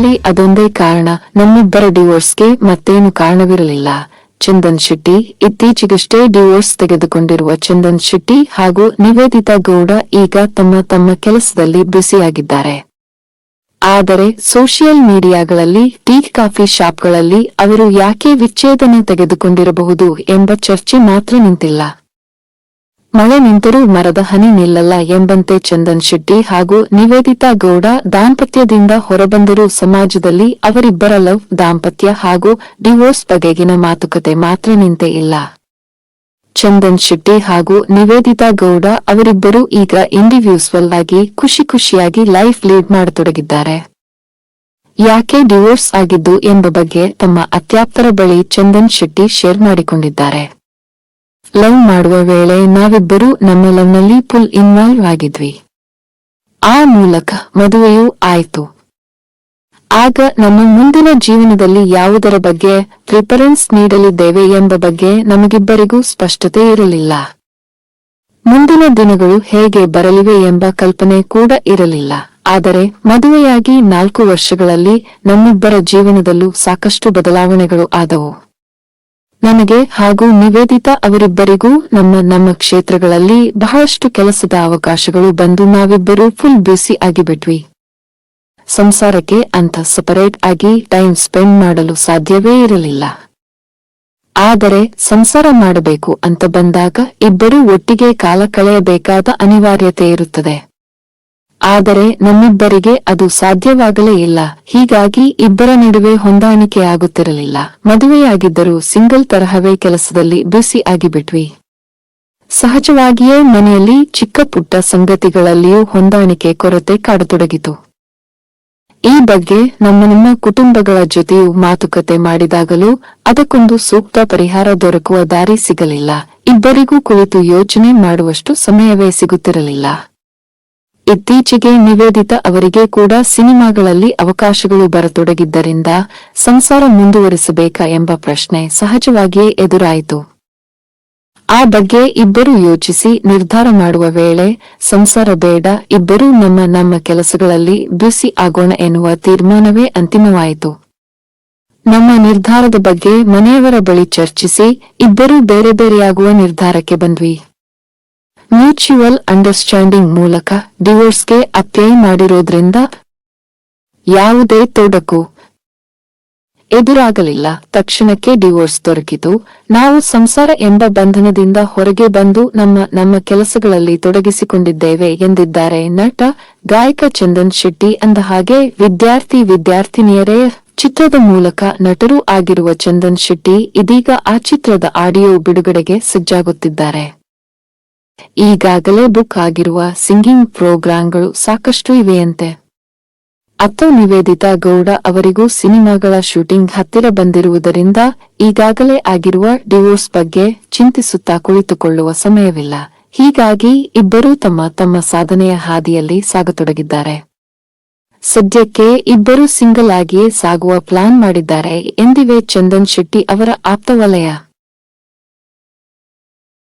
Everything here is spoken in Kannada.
ಇರಲಿ ಅದೊಂದೇ ಕಾರಣ ನಮ್ಮಿಬ್ಬರ ಡಿವೋರ್ಸ್ಗೆ ಮತ್ತೇನು ಕಾರಣವಿರಲಿಲ್ಲ. ಚಂದನ್ ಶೆಟ್ಟಿ ಇತ್ತೀಚೆಗಷ್ಟೇ ಡಿವೋರ್ಸ್ ತೆಗೆದುಕೊಂಡಿರುವ ಚಂದನ್ ಶೆಟ್ಟಿ ಹಾಗೂ ನಿವೇದಿತಾ ಗೌಡ ಈಗ ತಮ್ಮ ತಮ್ಮ ಕೆಲಸದಲ್ಲಿ ಬ್ಯುಸಿಯಾಗಿದ್ದಾರೆ. ಆದರೆ ಸೋಷಿಯಲ್ ಮೀಡಿಯಾಗಳಲ್ಲಿ ಟೀ ಕಾಫಿ ಶಾಪ್ಗಳಲ್ಲಿ ಅವರು ಯಾಕೆ ವಿಚ್ಛೇದನ ತೆಗೆದುಕೊಂಡಿರಬಹುದು ಎಂಬ ಚರ್ಚೆ ಮಾತ್ರ ನಿಂತಿಲ್ಲ. ಮಳೆ ನಿಂತರೂ ಮರದ ಹನಿ ನಿಲ್ಲಲ್ಲ ಎಂಬಂತೆ ಚಂದನ್ ಶೆಟ್ಟಿ ಹಾಗೂ ನಿವೇದಿತಾ ಗೌಡ ದಾಂಪತ್ಯದಿಂದ ಹೊರಬಂದರೂ ಸಮಾಜದಲ್ಲಿ ಅವರಿಬ್ಬರ ಲವ್, ದಾಂಪತ್ಯ ಹಾಗೂ ಡಿವೋರ್ಸ್ ಬಗೆಗಿನ ಮಾತುಕತೆ ಮಾತ್ರ ನಿಂತೆ ಇಲ್ಲ. ಚಂದನ್ ಶೆಟ್ಟಿ ಹಾಗೂ ನಿವೇದಿತಾ ಗೌಡ ಅವರಿಬ್ಬರೂ ಈಗ ಇಂಡಿವಿಜುವಲ್ ಆಗಿ ಖುಷಿ ಖುಷಿಯಾಗಿ ಲೈಫ್ ಲೀಡ್ ಮಾಡತೊಡಗಿದ್ದಾರೆ. ಯಾಕೆ ಡಿವೋರ್ಸ್ ಆಗಿದ್ದು ಎಂಬ ಬಗ್ಗೆ ತಮ್ಮ ಅತ್ಯಾಪ್ತರ ಬಳಿ ಚಂದನ್ ಶೆಟ್ಟಿ ಶೇರ್ ಮಾಡಿಕೊಂಡಿದ್ದಾರೆ. ಲವ್ ಮಾಡುವ ವೇಳೆ ನಾವಿಬ್ಬರೂ ನಮ್ಮ ಲವ್ನಲ್ಲಿ ಫುಲ್ ಇನ್ವಾಲ್ವ್ ಆಗಿದ್ವಿ. ಆ ಮೂಲಕ ಮದುವೆಯೂ ಆಯಿತು. ಆಗ ನಮ್ಮ ಮುಂದಿನ ಜೀವನದಲ್ಲಿ ಯಾವುದರ ಬಗ್ಗೆ ಪ್ರಿಫರೆನ್ಸ್ ನೀಡಲಿದ್ದೇವೆ ಎಂಬ ಬಗ್ಗೆ ನಮಗಿಬ್ಬರಿಗೂ ಸ್ಪಷ್ಟತೆ ಇರಲಿಲ್ಲ. ಮುಂದಿನ ದಿನಗಳು ಹೇಗೆ ಬರಲಿವೆ ಎಂಬ ಕಲ್ಪನೆ ಕೂಡ ಇರಲಿಲ್ಲ. ಆದರೆ ಮದುವೆಯಾಗಿ ನಾಲ್ಕು ವರ್ಷಗಳಲ್ಲಿ ನಮ್ಮಿಬ್ಬರ ಜೀವನದಲ್ಲೂ ಸಾಕಷ್ಟು ಬದಲಾವಣೆಗಳು ಆದವು. ನನಗೆ ಹಾಗೂ ನಿವೇದಿತಾ ಅವರಿಬ್ಬರಿಗೂ ನಮ್ಮ ನಮ್ಮ ಕ್ಷೇತ್ರಗಳಲ್ಲಿ ಬಹಳಷ್ಟು ಕೆಲಸದ ಅವಕಾಶಗಳು ಬಂದು ನಾವಿಬ್ಬರೂ ಫುಲ್ ಬ್ಯುಸಿ ಆಗಿಬಿಟ್ವಿ. ಸಂಸಾರಕ್ಕೆ ಅಂತ ಸಪರೇಟ್ ಆಗಿ ಟೈಮ್ ಸ್ಪೆಂಡ್ ಮಾಡಲು ಸಾಧ್ಯವೇ ಇರಲಿಲ್ಲ. ಆದರೆ ಸಂಸಾರ ಮಾಡಬೇಕು ಅಂತ ಬಂದಾಗ ಇಬ್ಬರೂ ಒಟ್ಟಿಗೆ ಕಾಲ ಕಳೆಯಬೇಕಾದ ಅನಿವಾರ್ಯತೆ ಇರುತ್ತದೆ. ಆದರೆ ನಮ್ಮಿಬ್ಬರಿಗೆ ಅದು ಸಾಧ್ಯವಾಗಲೇ ಇಲ್ಲ. ಹೀಗಾಗಿ ಇಬ್ಬರ ನಡುವೆ ಹೊಂದಾಣಿಕೆ ಆಗುತ್ತಿರಲಿಲ್ಲ ಮದುವೆಯಾಗಿದ್ದರೂ ಸಿಂಗಲ್ ತರಹವೇ ಕೆಲಸದಲ್ಲಿ ಬ್ಯುಸಿ ಆಗಿಬಿಟ್ವಿ. ಸಹಜವಾಗಿಯೇ ಮನೆಯಲ್ಲಿ ಚಿಕ್ಕ ಪುಟ್ಟ ಸಂಗತಿಗಳಲ್ಲಿಯೂ ಹೊಂದಾಣಿಕೆ ಕೊರತೆ ಕಾಡತೊಡಗಿತು. ಈ ಬಗ್ಗೆ ನಮ್ಮ ನಿಮ್ಮ ಕುಟುಂಬಗಳ ಜೊತೆಯೂ ಮಾತುಕತೆ ಮಾಡಿದಾಗಲೂ ಅದಕ್ಕೊಂದು ಸೂಕ್ತ ಪರಿಹಾರ ದೊರಕುವ ದಾರಿ ಸಿಗಲಿಲ್ಲ. ಇಬ್ಬರಿಗೂ ಕುಳಿತು ಯೋಚನೆ ಮಾಡುವಷ್ಟು ಸಮಯವೇ ಸಿಗುತ್ತಿರಲಿಲ್ಲ. ಇತ್ತೀಚೆಗೆ ನಿವೇದಿತ ಅವರಿಗೆ ಕೂಡ ಸಿನಿಮಾಗಳಲ್ಲಿ ಅವಕಾಶಗಳು ಬರತೊಡಗಿದ್ದರಿಂದ ಸಂಸಾರ ಮುಂದುವರಿಸಬೇಕಾ ಎಂಬ ಪ್ರಶ್ನೆ ಸಹಜವಾಗಿಯೇ ಎದುರಾಯಿತು. ಆ ಬಗ್ಗೆ ಇಬ್ಬರೂ ಯೋಚಿಸಿ ನಿರ್ಧಾರ ಮಾಡುವ ವೇಳೆ, ಸಂಸಾರ ಬೇಡ, ಇಬ್ಬರೂ ನಮ್ಮ ನಮ್ಮ ಕೆಲಸಗಳಲ್ಲಿ ಬ್ಯುಸಿ ಆಗೋಣ ಎನ್ನುವ ತೀರ್ಮಾನವೇ ಅಂತಿಮವಾಯಿತು. ನಮ್ಮ ನಿರ್ಧಾರದ ಬಗ್ಗೆ ಮನೆಯವರ ಬಳಿ ಚರ್ಚಿಸಿ, ಇಬ್ಬರೂ ಬೇರೆ ಬೇರೆಯಾಗುವ ನಿರ್ಧಾರಕ್ಕೆ ಬಂದ್ವಿ. ಮ್ಯೂಚುವಲ್ ಅಂಡರ್ಸ್ಟ್ಯಾಂಡಿಂಗ್ ಮೂಲಕ ಡಿವೋರ್ಸ್ಗೆ ಅಪ್ಲೈ ಮಾಡಿರೋದ್ರಿಂದ ಯಾವುದೇ ತೊಡಕು ಎದುರಾಗಲಿಲ್ಲ. ತಕ್ಷಣಕ್ಕೆ ಡಿವೋರ್ಸ್ ದೊರಕಿತು. ನಾವು ಸಂಸಾರ ಎಂಬ ಬಂಧನದಿಂದ ಹೊರಗೆ ಬಂದು ನಮ್ಮ ನಮ್ಮ ಕೆಲಸಗಳಲ್ಲಿ ತೊಡಗಿಸಿಕೊಂಡಿದ್ದೇವೆ ಎಂದಿದ್ದಾರೆ ನಟ ಗಾಯಕ ಚಂದನ್ ಶೆಟ್ಟಿ ಅಂದ ಹಾಗೆ ವಿದ್ಯಾರ್ಥಿ ವಿದ್ಯಾರ್ಥಿನಿಯರೇ ಚಿತ್ರದ ಮೂಲಕ ನಟರೂ ಆಗಿರುವ ಚಂದನ್ ಶೆಟ್ಟಿ ಇದೀಗ ಆ ಚಿತ್ರದ ಆಡಿಯೋ ಬಿಡುಗಡೆಗೆ ಸಜ್ಜಾಗುತ್ತಿದ್ದಾರೆ. ಈಗಾಗಲೇ ಬುಕ್ ಆಗಿರುವ ಸಿಂಗಿಂಗ್ ಪ್ರೋಗ್ರಾಂಗಳು ಸಾಕಷ್ಟು ಇವೆಯಂತೆ. ಅತ್ತು ನಿವೇದಿತಾ ಗೌಡ ಅವರಿಗೂ ಸಿನಿಮಾಗಳ ಶೂಟಿಂಗ್ ಹತ್ತಿರ ಬಂದಿರುವುದರಿಂದ ಈಗಾಗಲೇ ಆಗಿರುವ ಡಿವೋರ್ಸ್ ಬಗ್ಗೆ ಚಿಂತಿಸುತ್ತಾ ಕುಳಿತುಕೊಳ್ಳುವ ಸಮಯವಿಲ್ಲ. ಹೀಗಾಗಿ ಇಬ್ಬರೂ ತಮ್ಮ ತಮ್ಮ ಸಾಧನೆಯ ಹಾದಿಯಲ್ಲಿ ಸಾಗತೊಡಗಿದ್ದಾರೆ. ಸದ್ಯಕ್ಕೆ ಇಬ್ಬರೂ ಸಿಂಗಲ್ ಆಗಿಯೇ ಸಾಗುವ ಪ್ಲಾನ್ ಮಾಡಿದ್ದಾರೆ ಎಂದಿವೆ ಚಂದನ್ ಶೆಟ್ಟಿ ಅವರ ಆಪ್ತವಲಯ